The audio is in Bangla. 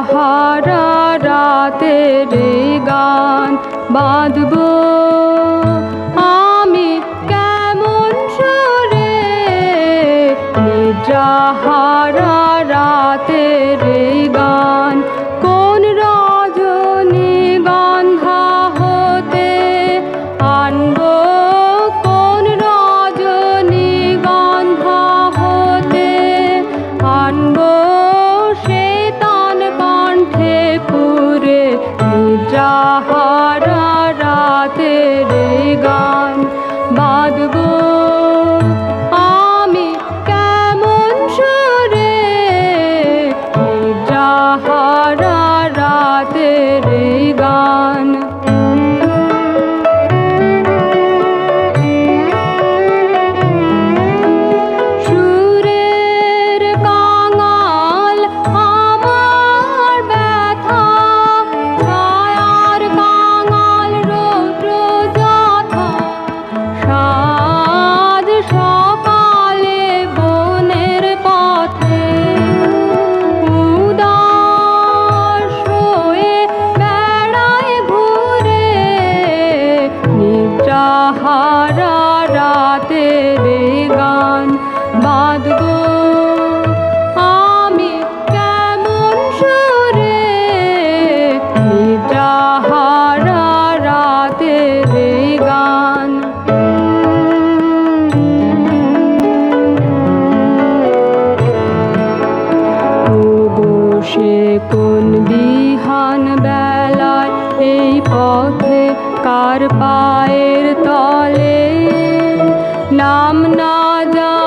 সাহারা রাতে রে গান বাঁধব। আমি কেমন সরে নিদ্রাহারা রাতে রে बाद সে কোন বিহান বেলায় এই পথে কার পায়ের তলে? নাম না যা